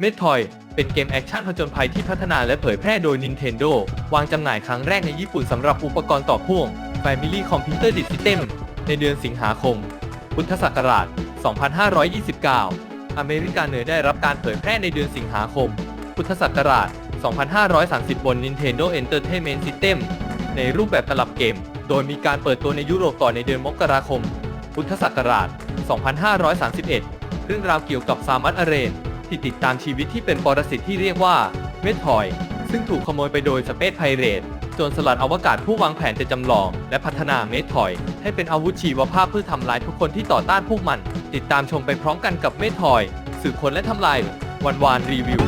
เมทอยเป็นเกมแอคชั่นผจญภัยที่พัฒนาและเผยแพร่โดย Nintendo วางจำหน่ายครั้งแรกในญี่ปุ่นสำหรับอุปกรณ์ต่อพ่วง Family Computer System ในเดือนสิงหาคม พุทธศักราช 2529 อเมริกาเหนือได้รับการเผยแพร่ในเดือนสิงหาคม พุทธศักราช 2530 บน Nintendo Entertainment System ในรูปแบบตลับเกม โดยมีการเปิดตัวในยุโรปต่อในเดือนมกราคม พุทธศักราช 2531 เรื่องราวเกี่ยวกับซามัตอเรน ที่ติดตามชีวิตที่เป็นปรสิตที่เรียกว่าเมทอย ซึ่งถูกขโมยไปโดยสเปซไพเรตจนสลัดอวกาศผู้วางแผนจะจำลอง และพัฒนาเมทอย ให้เป็นอาวุธชีวภาพเพื่อทำลายทุกคนที่ต่อต้านพวกมัน ติดตามชมไปพร้อมกันกับเมทอย สืบค้นและทำลายวันวานรีวิว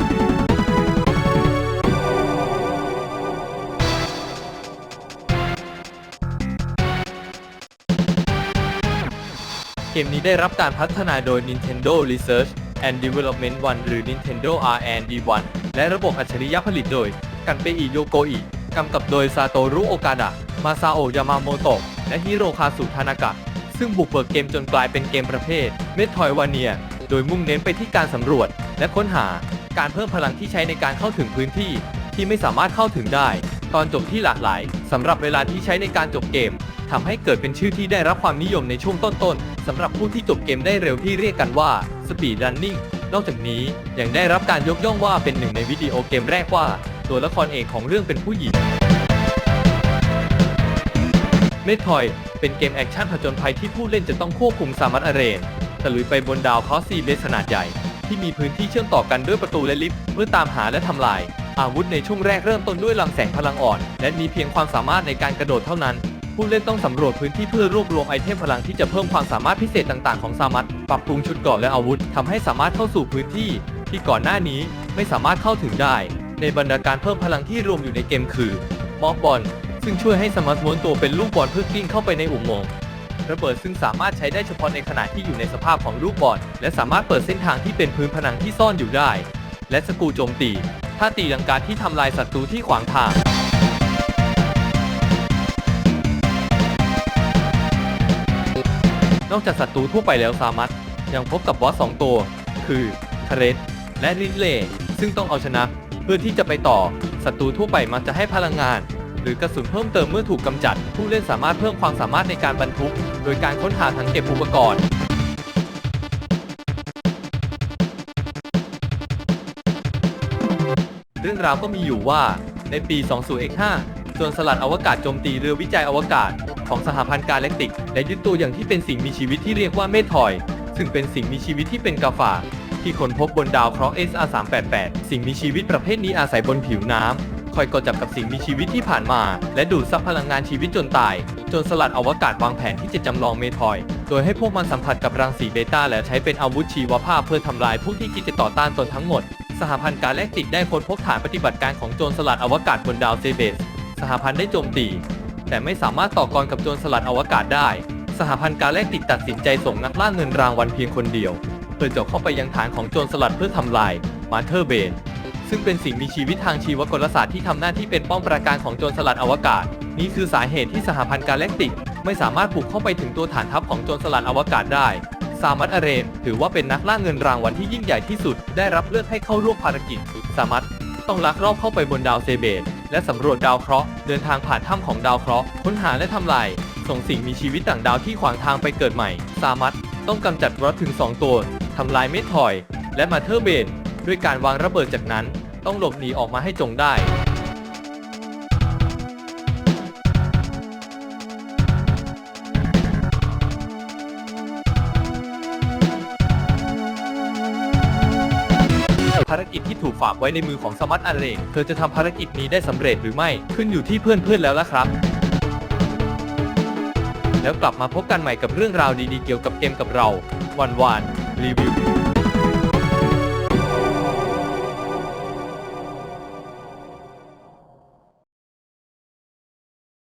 เกมนี้ได้รับการพัฒนาโดย Nintendo Research and Development 1 หรือ Nintendo R&D 1และระบบอัจฉริยะผลิตโดย กันเปอิโยโกอิกำกับโดยซาโตรุโอกาดะมาซาโอยามาโมโตะและฮิโรคาสุทานากะ ซึ่งบุกเบิกเกมจนกลายเป็นเกมประเภท เมทอยวาเนีย โดยมุ่งเน้นไปที่การสำรวจ และค้นหาการเพิ่มพลังที่ใช้ในการเข้าถึงพื้นที่ที่ไม่สามารถเข้าถึงได้ ตอนจบที่หลากหลายสำหรับเวลาที่ใช้ในการจบเกมทำให้เกิดเป็นชื่อที่ได้รับความนิยมในช่วงต้นๆ สำหรับผู้ที่จบเกมได้เร็วที่เรียกกันว่า Speed Running นอกจากนี้ยังได้รับการยกย่องว่าเป็นหนึ่งในวิดีโอเกมแรกว่า ตัวละครเอกของเรื่องเป็นผู้หญิง เมทอยเป็นเกมแอคชั่นผจญภัยที่ผู้เล่นจะต้องควบคุมซามัตอาเรนตะลุยไปบนดาวคอสซีเบสขนาดใหญ่ ที่มีพื้นที่เชื่อมต่อกันด้วยประตูและลิฟต์เพื่อตามหาและทำลาย อาวุธในช่วงแรกเริ่มต้นด้วยลังแสงพลังอ่อน และมีเพียงความสามารถในการกระโดดเท่านั้น ผู้เล่นต้องสำรวจพื้นที่เพื่อรวบรวมไอเทมพลังที่จะเพิ่มความสามารถพิเศษต่างๆของซามัตปรับปรุงชุดเกราะและอาวุธทำให้สามารถเข้าสู่พื้นที่ ที่ก่อนหน้านี้ไม่สามารถเข้าถึงได้ ในบรรดาการเพิ่มพลังที่รวมอยู่ในเกมคือมอบบอลซึ่งช่วยให้สามารถม้วนตัวเป็นลูกบอลเพื่อกลิ้งเข้าไปในอุโมงค์ระเบิดซึ่งสามารถใช้ได้เฉพาะในขณะที่อยู่ในสภาพของลูกบอลและสามารถเปิดเส้นทางที่เป็นพื้นผนังที่ซ่อนอยู่ได้ และสกูโจมตีท่าตีลังกาที่ทำลายศัตรูที่ขวางทาง นอกจากศัตรูทั่วไปแล้วซามัตยังพบกับบอสสองตัว คือคาเรสและลิเล่ซึ่งต้องเอาชนะ เพื่อที่จะไปต่อศัตรูทั่วไปมักจะให้พลังงาน หรือกระสุนเพิ่มเติมเมื่อถูกกำจัด ผู้เล่นสามารถเพิ่มความสามารถในการบรรทุก โดยการค้นหาถังเก็บอุปกรณ์เรื่องราวก็มีอยู่ว่าในปี 2015โจรสลัดอวกาศโจมตีเรือวิจัยอวกาศ ของสหพันธ์กาแล็กติก และยึดตัวอย่างที่เป็นสิ่งมีชีวิตที่เรียกว่าเมทอยซึ่งเป็นสิ่งมีชีวิตที่เป็นกาฝากที่ค้นพบบนดาวเคราะห์ SR388 สิ่งมีชีวิตประเภทนี้อาศัยบนผิวน้ำคอยกดจับกับสิ่งมีชีวิตที่ผ่านมา และดูดซับพลังงานชีวิตจนตาย จนสลัดอวกาศวางแผนที่จะจำลองเมทอย โดยให้พวกมันสัมผัสกับรังสีเบต้าและใช้เป็นอาวุธชีวภาพเพื่อทำลายผู้ที่คิดจะต่อต้านตนทั้งหมด สหพันธ์กาแล็กติกได้ค้นพบฐานปฏิบัติการของโจรสลัดอวกาศบนดาวเซเบส สหพันธ์ได้โจมตี แต่ไม่สามารถต่อกรกับโจรสลัดอวกาศได้ สหพันธ์กาแล็กติกตัดสินใจส่งนักล่าเงินรางวัลเพียงคนเดียว เพื่อเจาะเข้าไปยังฐานของโจรสลัดเพื่อทำลายมาเธอร์เบนซึ่งเป็นสิ่งมีชีวิตทางชีวกลศาสตร์ที่ทำหน้าที่เป็นป้อมปราการของโจรสลัดอวกาศ นี่คือสาเหตุที่สหพันธ์กาแล็กติก ไม่สามารถบุกเข้าไปถึงตัวฐานทัพของโจรสลัดอวกาศได้ซามัตอเรนถือว่าเป็นนักล่าเงินรางวัลที่ยิ่งใหญ่ที่สุด ได้รับเลือกให้เข้าร่วมภารกิจซามัตต้องลักลอบเข้าไปบนดาวเซเบต และสำรวจดาวเคราะห์เดินทางผ่านถ้ำของดาวเคราะห์ค้นหาและทำลาย ส่งสิ่งมีชีวิตต่างดาวที่ขวางทางไปเกิดใหม่ซามัตต้องกำจัดรถถึง 2 ตัวทำลายเมทอย และมาเทอร์เบนด้วยการวางระเบิดจากนั้น ต้องหลบหนีออกมาให้จงได้ ภารกิจที่ถูกฝากไว้ในมือของสมัตอเรกเธอจะทำภารกิจนี้ได้สำเร็จหรือไม่ขึ้นอยู่ที่เพื่อนๆแล้วล่ะครับ แล้วกลับมาพบกันใหม่กับเรื่องราวดีๆเกี่ยวกับเกมกับเราวันวานรีวิว